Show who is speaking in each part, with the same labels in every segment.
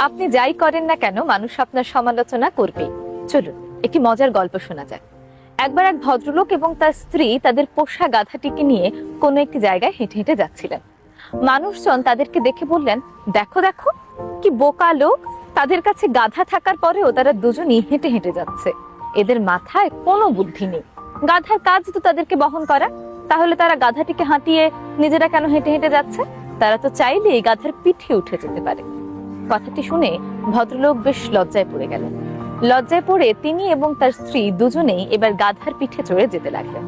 Speaker 1: আপনি যাই করেন না কেন, মানুষ আপনার সমালোচনা করবে। চলুন, একটি মজার গল্প শোনা যায় একবার এক ভদ্রলোক এবং তার স্ত্রী তাদের পোষা গাধাটিকে নিয়ে কোনো একটি জায়গায় হেঁটে হেঁটে যাচ্ছিলেন। মানুষজন তাদেরকে দেখে বললেন, দেখো দেখো, কি বোকা লোক। তাদের কাছে গাধা থাকার পরেও তারা দুজনই হেঁটে হেঁটে যাচ্ছে। এদের মাথায় কোনো বুদ্ধি নেই। গাধার কাজ তো তাদেরকে বহন করা। তাহলে তারা গাধাটিকে হাঁটিয়ে নিজেরা কেন হেঁটে হেঁটে যাচ্ছে? তারা তো চাইলেই গাধার পিঠে উঠে যেতে পারে। কথাটি শুনে ভদ্রলোক বেশ লজ্জায় পড়ে গেলেন। লজ্জায় পড়ে তিনি এবং তার স্ত্রী দুজনেই এবার গাধার পিঠে চড়ে যেতে লাগলেন।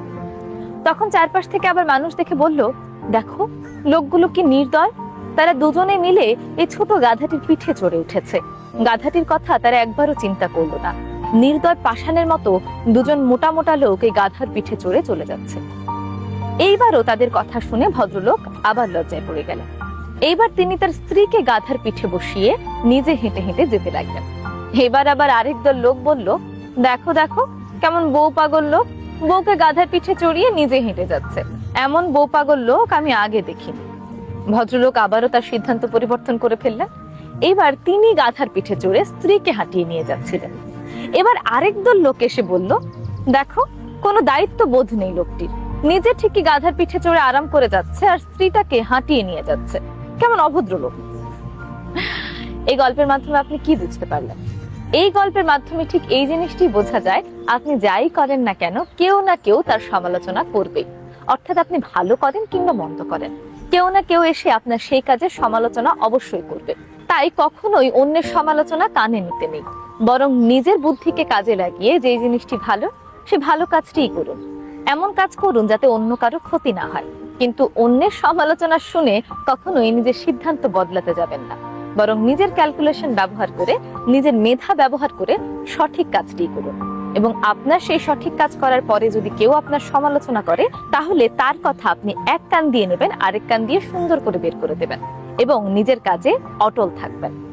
Speaker 1: তখন চারপাশ থেকে আবার মানুষ দেখে বলল, দেখো, লোকগুলো কি নির্দয়? তারা দুজনে মিলে এই ছোট গাধাটির পিঠে চড়ে উঠেছে। গাধাটির কথা তারা একবারও চিন্তা করল না। নির্দয় পাষাণের মতো দুজন মোটা মোটা লোক এই গাধার পিঠে চড়ে চলে যাচ্ছে। এইবারও তাদের কথা শুনে ভদ্রলোক আবার লজ্জায় পড়ে গেলেন। এইবার তিনি তার স্ত্রীকে গাধার পিঠে বসিয়ে নিজে হেঁটে হেঁটে যেতে লাগলেন। এবার আবার আরেক দল লোক বলল, দেখো দেখো, কেমন বউ পাগল লোক। বউকে গাধার পিঠে চড়িয়ে নিজে হেঁটে যাচ্ছে। এমন বউ পাগল লোক আমি আগে দেখিনি। ভদ্রলোক আবারও তার সিদ্ধান্ত পরিবর্তন করে ফেললেন। এবার তিনি গাধার পিঠে চড়ে স্ত্রীকে হাঁটিয়ে নিয়ে যাচ্ছিলেন। এবার আরেক দল লোক এসে বলল, দেখো, কোনো দায়িত্ব বোধ নেই লোকটির। নিজে ঠিকই গাধার পিঠে চড়ে আরাম করে যাচ্ছে আর স্ত্রীটাকে হাঁটিয়ে নিয়ে যাচ্ছে। কেমন অভদ্র লোক। এই গল্পের মাধ্যমে আপনি কি বুঝতে পারলেন? এই গল্পের মাধ্যমে ঠিক এই জিনিসটি বোঝা যায়, আপনি যাই করেন না কেন, কেউ না কেউ তার সমালোচনা করবে অর্থাৎ আপনি ভালো করেন কিংবা মন্দ করেন। কেউ না কেউ এসে আপনার সেই কাজের সমালোচনা অবশ্যই করবে। তাই কখনোই অন্যের সমালোচনা কানে নিতে নেই। বরং নিজের বুদ্ধিকে কাজে লাগিয়ে যে জিনিসটি ভালো, সে ভালো কাজটিই করুন। এমন কাজ করুন যাতে অন্য কারও ক্ষতি না হয়। কিন্তু অন্যের সমালোচনা শুনে কখনোই নিজের সিদ্ধান্ত বদলাতে যাবেন না। বরং নিজের ক্যালকুলেশন ব্যবহার করে, নিজের মেধা ব্যবহার করে সঠিক কাজটি করুন। এবং আপনার সেই সঠিক কাজ করার পরে যদি কেউ আপনার সমালোচনা করে, তাহলে তার কথা আপনি এক কান দিয়ে নেবেন, আরেক কান দিয়ে সুন্দর করে বের করে দেবেন। এবং নিজের কাজে অটল থাকবেন।